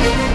Музика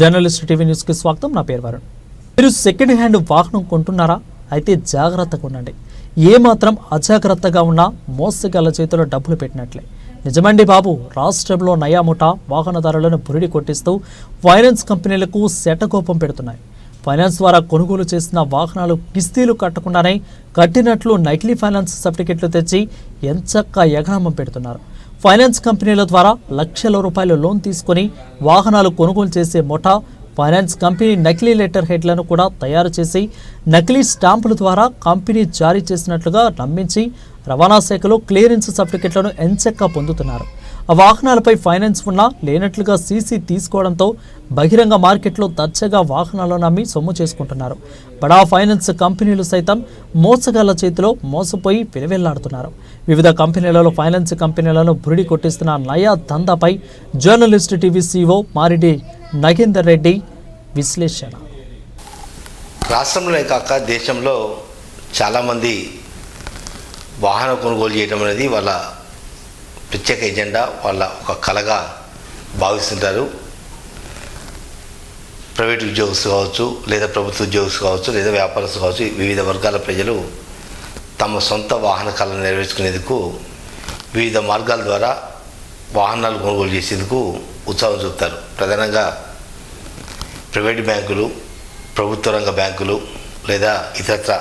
journalist TV న్యూస్కి స్వాగతం. నా పేరు వరుణ్. మీరు సెకండ్ హ్యాండ్ వాహనం కొంటున్నారా? అయితే జాగ్రత్తగా ఉండండి. ఏ మాత్రం అజాగ్రత్తగా ఉన్నా మోసగాళ్ళ చేతిలో డబ్బులు పెట్టినట్లే. నిజమండి బాబు రాష్ట్రంలో నయాముఠా వాహనదారులను బురిడి కొట్టిస్తూ ఫైనాన్స్ కంపెనీలకు శటకోపం పెడుతున్నాయి. ఫైనాన్స్ ద్వారా కొనుగోలు చేసిన వాహనాలు కిస్తీలు కట్టకుండానే కట్టినట్లు నకిలీ ఫైనాన్స్ సర్టిఫికెట్లు తెచ్చి ఎంచక్క ఎగనామం పెడుతున్నారు. ఫైనాన్స్ కంపెనీల ద్వారా లక్షల రూపాయల లోన్ తీసుకొని వాహనాలు కొనుగోలు చేసే ముఠా ఫైనాన్స్ కంపెనీ నకిలీ లెటర్ హెడ్లను కూడా తయారు చేసి నకిలీ స్టాంపుల ద్వారా కంపెనీ జారీ చేసినట్లుగా నమ్మించి రవాణా శాఖలో క్లియరెన్స్ సర్టిఫికెట్లను ఎంచక్కా పొందుతున్నారు. ఆ వాహనాలపై ఫైనాన్స్ ఉన్నా లేనట్లుగా సీసీ తీసుకోవడంతో బహిరంగ మార్కెట్లో దచ్చగా వాహనాలను అమ్మి సొమ్ము చేసుకుంటున్నారు. బడా ఫైనాన్స్ కంపెనీలు సైతం మోసగాళ్ళ చేతిలో మోసపోయి విలువెల్లాడుతున్నారు. వివిధ కంపెనీలలో ఫైనాన్స్ కంపెనీలను బురిడి కొట్టిస్తున్న నయా దందాపై journalist TV CO Maridi Nagender Reddy విశ్లేషణ. రాష్ట్రంలోనే కాక దేశంలో చాలామంది వాహన కొనుగోలు చేయడం అనేది వాళ్ళ ప్రత్యేక ఎజెండా వాళ్ళ ఒక కళగా భావిస్తుంటారు. ప్రైవేట్ ఉద్యోగస్తులు కావచ్చు లేదా ప్రభుత్వ ఉద్యోగస్తులు కావచ్చు లేదా వ్యాపారస్తులు కావచ్చు వివిధ వర్గాల ప్రజలు తమ సొంత వాహన కళను నెరవేర్చుకునేందుకు వివిధ మార్గాల ద్వారా వాహనాలు కొనుగోలు చేసేందుకు ఉత్సాహం చూపుతారు. ప్రధానంగా ప్రైవేట్ బ్యాంకులు ప్రభుత్వ రంగ బ్యాంకులు లేదా ఇతరత్ర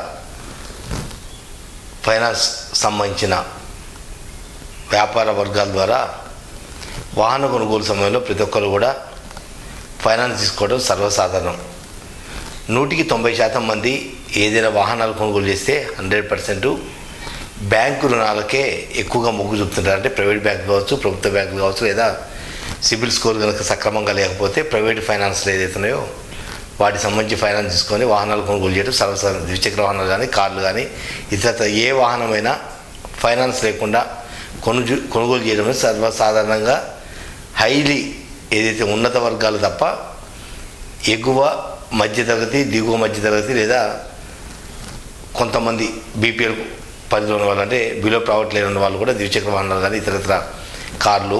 ఫైనాన్స్ సంబంధించిన వ్యాపార వర్గాల ద్వారా వాహన కొనుగోలు సమయంలో ప్రతి ఒక్కరు కూడా ఫైనాన్స్ తీసుకోవడం సర్వసాధారణం. నూటికి తొంభై శాతం మంది ఏదైనా వాహనాలు కొనుగోలు చేస్తే హండ్రెడ్ పర్సెంట్ బ్యాంకు రుణాలకే ఎక్కువగా మొగ్గు చూపుతుంటారు. అంటే ప్రైవేట్ బ్యాంకు కావచ్చు ప్రభుత్వ బ్యాంకు కావచ్చు లేదా సిబిల్ స్కోర్ కనుక సక్రమంగా లేకపోతే ప్రైవేట్ ఫైనాన్స్లు ఏదైతే ఉన్నాయో వాటికి సంబంధించి ఫైనాన్స్ తీసుకొని వాహనాలు కొనుగోలు చేయడం సర్వసాధారణ. ద్విచక్ర వాహనాలు కానీ కార్లు కానీ ఇతర ఏ వాహనమైనా ఫైనాన్స్ లేకుండా కొనుజు కొనుగోలు చేయడం అనేది సర్వసాధారణంగా హైలీ ఏదైతే ఉన్నత వర్గాలు తప్ప ఎగువ మధ్యతరగతి దిగువ మధ్యతరగతి లేదా కొంతమంది బీపీఎల్ పరిధిలో ఉన్న వాళ్ళు అంటే బిలో ప్రావర్టీ లేని ఉన్న వాళ్ళు కూడా ద్విచక్ర వాహనాలు కానీ ఇతరత్ర కార్లు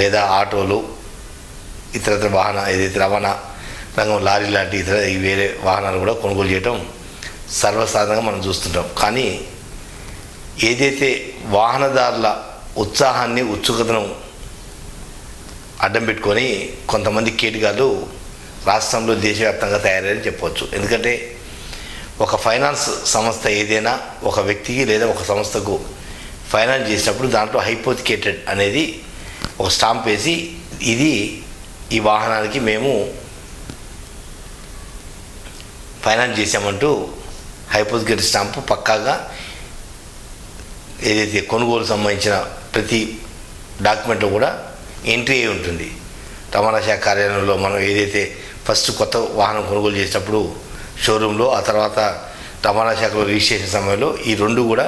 లేదా ఆటోలు ఇతరత్ర వాహన ఏదైతే రవాణా రంగం లారీ లాంటి ఇతర వేరే వాహనాలు కూడా కొనుగోలు చేయడం సర్వసాధారణంగా మనం చూస్తుంటాం. కానీ ఏదైతే వాహనదారుల ఉత్సాహాన్ని ఉత్సుకతను అడ్డం పెట్టుకొని కొంతమంది కేటుగాళ్ళు రాష్ట్రంలో దేశవ్యాప్తంగా తయారని చెప్పవచ్చు. ఎందుకంటే ఒక ఫైనాన్స్ సంస్థ ఏదైనా ఒక వ్యక్తికి లేదా ఒక సంస్థకు ఫైనాన్స్ చేసినప్పుడు దాంట్లో హైపోతికేటెడ్ అనేది ఒక స్టాంప్ వేసి ఇది ఈ వాహనానికి మేము ఫైనాన్స్ చేసామంటూ హైపోతికేటెడ్ స్టాంపు పక్కాగా ఏదైతే కొనుగోలు సంబంధించిన ప్రతి డాక్యుమెంట్లో కూడా ఎంట్రీ అయి ఉంటుంది. రవాణా శాఖ కార్యాలయంలో మనం ఏదైతే ఫస్ట్ కొత్త వాహనం కొనుగోలు చేసినప్పుడు షోరూంలో ఆ తర్వాత రవాణా శాఖలో రిజిస్ట్రేషన్ సమయంలో ఈ రెండు కూడా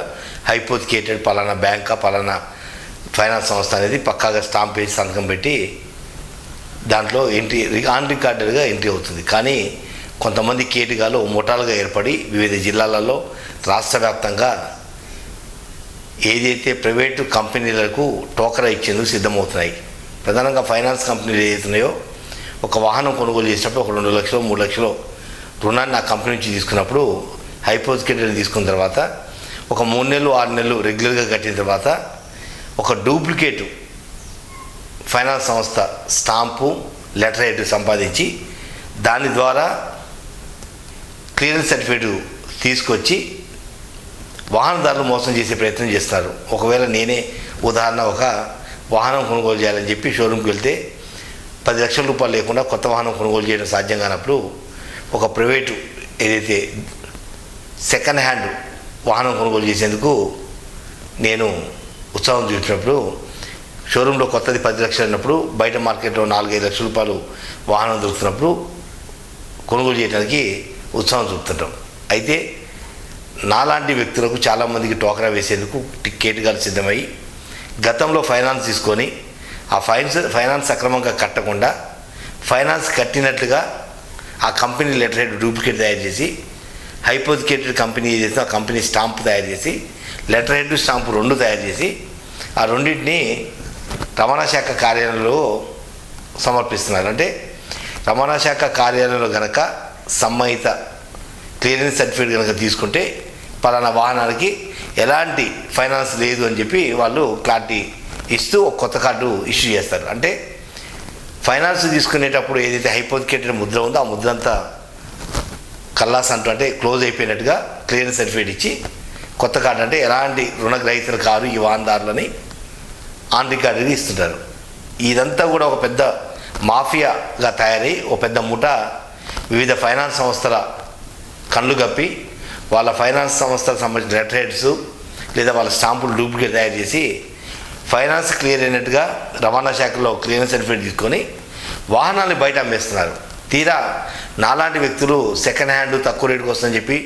హైపోతికేటెడ్ పలానా బ్యాంకా పలానా ఫైనాన్స్ సంస్థ అనేది పక్కాగా స్టాంప్ వేసి సంతకం పెట్టి దాంట్లో ఎంట్రీ ఆన్ రికార్డెడ్గా ఎంట్రీ అవుతుంది. కానీ కొంతమంది కేటుగాలు ముఠాలుగా ఏర్పడి వివిధ జిల్లాలలో రాష్ట్ర వ్యాప్తంగా ఏదైతే ప్రైవేటు కంపెనీలకు టోకరా ఇచ్చేందుకు సిద్ధమవుతున్నాయి. ప్రధానంగా ఫైనాన్స్ కంపెనీలు ఏదైతున్నాయో ఒక వాహనం కొనుగోలు చేసినప్పుడు ఒక రెండు లక్షలు మూడు లక్షలు రుణాన్ని ఆ కంపెనీ నుంచి తీసుకున్నప్పుడు హైపోజికేటెడ్ తీసుకున్న తర్వాత ఒక మూడు నెలలు ఆరు నెలలు రెగ్యులర్గా కట్టిన తర్వాత ఒక డూప్లికేట్ ఫైనాన్స్ సంస్థ స్టాంపు లెటర్ హెడ్ సంపాదించి దాని ద్వారా క్లియరెన్స్ సర్టిఫికేట్ తీసుకొచ్చి వాహనదారులు మోసం చేసే ప్రయత్నం చేస్తారు. ఒకవేళ నేనే ఉదాహరణ ఒక వాహనం కొనుగోలు చేయాలని చెప్పి షోరూమ్కి వెళ్తే పది లక్షల రూపాయలు లేకుండా కొత్త వాహనం కొనుగోలు చేయడం సాధ్యం కానప్పుడు ఒక ప్రైవేటు ఏదైతే సెకండ్ హ్యాండ్ వాహనం కొనుగోలు చేసేందుకు నేను ఉత్సాహం చూసినప్పుడు షోరూంలో కొత్తది పది లక్షలు అన్నప్పుడు బయట మార్కెట్లో నాలుగైదు లక్షల రూపాయలు వాహనం దొరుకుతున్నప్పుడు కొనుగోలు చేయడానికి ఉత్సాహం చూపుతుంటాం. అయితే నాలాంటి వ్యక్తులకు చాలామందికి టోకరా వేసేందుకు టికెట్గాలు సిద్ధమై గతంలో ఫైనాన్స్ తీసుకొని ఆ ఫైనాన్స్ ఫైనాన్స్ సక్రమంగా కట్టకుండా ఫైనాన్స్ కట్టినట్లుగా ఆ కంపెనీ లెటర్ హెడ్ డూప్లికేట్ తయారు చేసి హైపోజికేటెడ్ కంపెనీ ఏదైతే ఆ కంపెనీ స్టాంప్ తయారు చేసి లెటర్ హెడ్ స్టాంపు రెండు తయారు చేసి ఆ రెండింటిని రవాణా శాఖ కార్యాలయంలో సమర్పిస్తున్నారు. అంటే రవాణా శాఖ కార్యాలయంలో గనక సంబంధిత క్లియరెన్స్ సర్టిఫికేట్ కనుక తీసుకుంటే పలానా వాహనానికి ఎలాంటి ఫైనాన్స్ లేదు అని చెప్పి వాళ్ళు క్లారిటీ ఇస్తూ ఒక కొత్త కార్డు ఇష్యూ చేస్తారు. అంటే ఫైనాన్స్ తీసుకునేటప్పుడు ఏదైతే హైపోతికేటెడ్ ముద్ర ఉందో ఆ ముద్ర అంతా కల్లాస్ అంటూ అంటే క్లోజ్ అయిపోయినట్టుగా క్లియరెన్స్ సర్టిఫికేట్ ఇచ్చి కొత్త కార్డు అంటే ఎలాంటి రుణగ్రహీతలు కారు ఈ వాహనదారులని ఆన్ రికార్డుగా ఇస్తుంటారు. ఇదంతా కూడా ఒక పెద్ద మాఫియాగా తయారై ఒక పెద్ద ముఠ వివిధ ఫైనాన్స్ సంస్థల కళ్ళు కప్పి వాళ్ళ ఫైనాన్స్ సంస్థలకు సంబంధించిన లెటర్ హెడ్స్ లేదా వాళ్ళ స్టాంపులు డూప్లికేట్ తయారు చేసి ఫైనాన్స్ క్లియర్ అయినట్టుగా రవాణా శాఖలో క్లియరెన్స్ సర్టిఫికేట్ తీసుకొని వాహనాన్ని బయట అమ్మేస్తున్నారు. తీరా నాలాంటి వ్యక్తులు సెకండ్ హ్యాండ్ తక్కువ రేటుకి వస్తుందని చెప్పి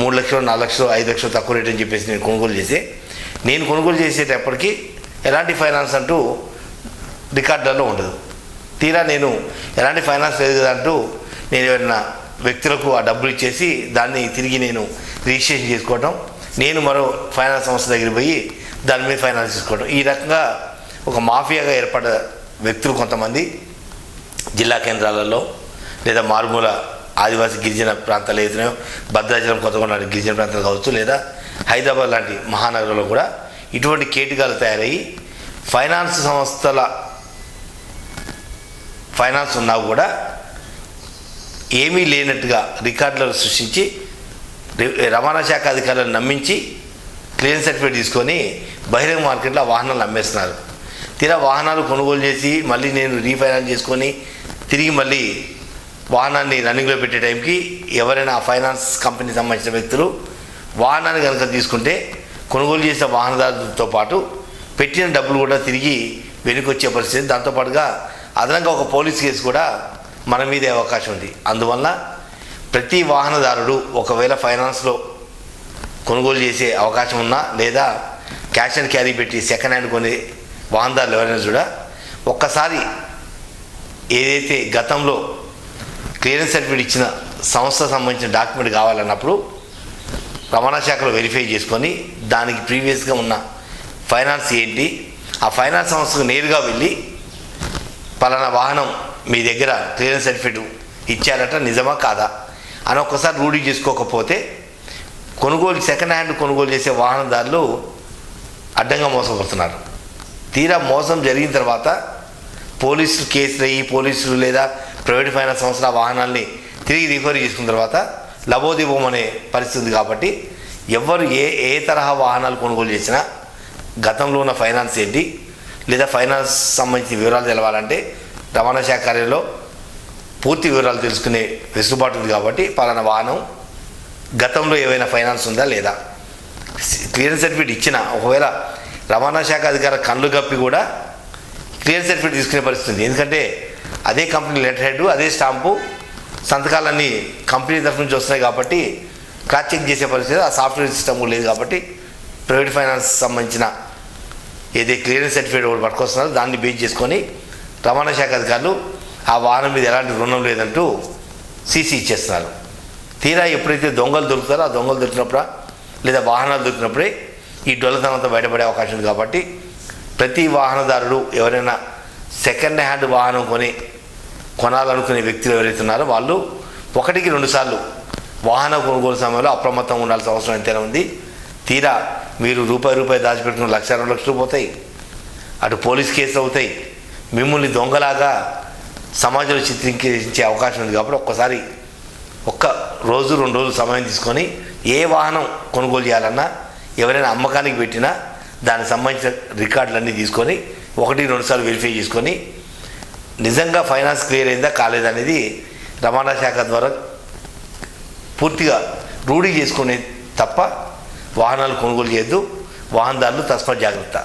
మూడు లక్షలు నాలుగు లక్షలు ఐదు లక్షలు తక్కువ రేటు అని చెప్పేసి నేను కొనుగోలు చేసి నేను కొనుగోలు చేసేటప్పటికీ ఎలాంటి ఫైనాన్స్ అంటూ రికార్డులలో ఉండదు. తీరా నేను ఎలాంటి ఫైనాన్స్ లేదు కదా అంటూ నేను ఏమైనా వ్యక్తులకు ఆ డబ్బులు ఇచ్చేసి దాన్ని తిరిగి నేను రిజిస్ట్రేషన్ చేసుకోవటం నేను మరో ఫైనాన్స్ సంస్థ దగ్గరికి పోయి దాని మీద ఫైనాన్స్ తీసుకోవడం ఈ రకంగా ఒక మాఫియాగా ఏర్పడ్డ వ్యక్తులు కొంతమంది జిల్లా కేంద్రాలలో లేదా మారుమూల ఆదివాసీ గిరిజన ప్రాంతాలు ఏదైనా భద్రాచలం కొత్తగూడ లాంటి గిరిజన ప్రాంతాలు కావచ్చు లేదా హైదరాబాద్ లాంటి మహానగరంలో కూడా ఇటువంటి కేటికాలు తయారయ్యి ఫైనాన్స్ సంస్థల ఫైనాన్స్ ఉన్నా కూడా ఏమీ లేనట్టుగా రికార్డులను సృష్టించి రవాణా శాఖ అధికారులను నమ్మించి క్లియరెన్స్ సర్టిఫికేట్ తీసుకొని బహిరంగ మార్కెట్లో వాహనాలు అమ్మేస్తున్నారు. తీరా వాహనాలు కొనుగోలు చేసి మళ్ళీ నేను రీఫైనాన్స్ చేసుకొని తిరిగి మళ్ళీ వాహనాన్ని రన్నింగ్లో పెట్టే టైంకి ఎవరైనా ఫైనాన్స్ కంపెనీకి సంబంధించిన వ్యక్తులు వాహనాన్ని కనుక తీసుకుంటే కొనుగోలు చేసిన వాహనదారులతో పాటు పెట్టిన డబ్బులు కూడా తిరిగి వెనుకొచ్చే పరిస్థితి. దాంతోపాటుగా అదనంగా ఒక పోలీస్ కేసు కూడా మన మీదే అవకాశం ఉంది. అందువల్ల ప్రతి వాహనదారుడు ఒకవేళ ఫైనాన్స్లో కొనుగోలు చేసే అవకాశం ఉన్నా లేదా క్యాష్ అండ్ క్యారీ పెట్టి సెకండ్ హ్యాండ్ కొనే వాహనదారులు ఎవరైనా కూడా ఒక్కసారి ఏదైతే గతంలో క్లియరెన్స్ సర్టిఫికేట్ ఇచ్చిన సంస్థ సంబంధించిన డాక్యుమెంట్ కావాలన్నప్పుడు రవాణా శాఖలో వెరిఫై చేసుకొని దానికి ప్రీవియస్గా ఉన్న ఫైనాన్స్ ఏంటి ఆ ఫైనాన్స్ సంస్థకు నేరుగా వెళ్ళి పలానా వాహనం మీ దగ్గర క్లియరెన్స్ సర్టిఫికేట్ ఇచ్చారట నిజమా కాదా? అని ఒక్కసారి రూఢీ చేసుకోకపోతే కొనుగోలు సెకండ్ హ్యాండ్ కొనుగోలు చేసే వాహనదారులు అడ్డంగా మోసపడుతున్నారు. తీరా మోసం జరిగిన తర్వాత పోలీసులు కేసులు అయ్యి పోలీసులు లేదా ప్రైవేట్ ఫైనాన్స్ సంస్థల వాహనాల్ని తిరిగి రికవరీ చేసుకున్న తర్వాత లబోదీపం అనే పరిస్థితి కాబట్టి ఎవరు ఏ ఏ తరహా వాహనాలు కొనుగోలు చేసినా గతంలో ఉన్న ఫైనాన్స్ ఏంటి లేదా ఫైనాన్స్ సంబంధించిన వివరాలు తెలవాలంటే రవాణా శాఖ కార్యంలో పూర్తి వివరాలు తెలుసుకునే వెసులుబాటు ఉంది కాబట్టి పలానా వాహనం గతంలో ఏవైనా ఫైనాన్స్ ఉందా లేదా? క్లియరెన్స్ సర్టిఫికేట్ ఇచ్చిన ఒకవేళ రవాణా శాఖ అధికార కళ్ళు కప్పి కూడా క్లియరెన్స్ సర్టిఫికేట్ తీసుకునే పరిస్థితి ఉంది. ఎందుకంటే అదే కంపెనీ లెటర్ హెడ్ అదే స్టాంపు సంతకాలన్నీ కంపెనీ తరఫు నుంచి వస్తున్నాయి కాబట్టి క్రాస్ చెక్ చేసే పరిస్థితి ఆ సాఫ్ట్వేర్ సిస్టమ్ లేదు కాబట్టి ప్రైవేట్ ఫైనాన్స్ సంబంధించిన ఏదైతే క్లియరెన్స్ సర్టిఫికేట్ ఒకటి పట్టుకొస్తున్నారో దాన్ని బేస్ చేసుకొని రవాణా శాఖ అధికారులు ఆ వాహనం మీద ఎలాంటి రుణం లేదంటూ సీసీ ఇచ్చేస్తున్నారు. తీరా ఎప్పుడైతే దొంగలు దొరుకుతారో ఆ దొంగలు దొరికినప్పుడా? లేదా వాహనాలు దొరికినప్పుడే ఈ డొల్లతనంతో బయటపడే అవకాశం ఉంది కాబట్టి ప్రతి వాహనదారుడు ఎవరైనా సెకండ్ హ్యాండ్ వాహనం కొని కొనాలనుకునే వ్యక్తులు ఎవరైతే ఉన్నారో వాళ్ళు ఒకటికి రెండుసార్లు వాహన కొనుగోలు సమయంలో అప్రమత్తంగా ఉండాల్సిన అవసరం ఎంతైనా ఉంది. తీరా మీరు రూపాయి రూపాయి దాచిపెట్టుకున్న లక్ష రెండు లక్షలు పోతాయి. అటు పోలీస్ కేసులు అవుతాయి. మిమ్మల్ని దొంగలాగా సమాజంలో చిత్రీకరించే అవకాశం ఉంది కాబట్టి ఒక్కసారి ఒక్క రోజు రెండు రోజులు సమయం తీసుకొని ఏ వాహనం కొనుగోలు చేయాలన్నా ఎవరైనా అమ్మకానికి పెట్టినా దానికి సంబంధించిన రికార్డులన్నీ తీసుకొని ఒకటి రెండుసార్లు వెరిఫై చేసుకొని నిజంగా ఫైనాన్స్ క్లియర్ అయిందా కాలేదనేది రవాణా శాఖ ద్వారా పూర్తిగా రూఢీ చేసుకునే తప్ప వాహనాలు కొనుగోలు చేయొద్దు. వాహనదారులు తస్మ జాగ్రత్త.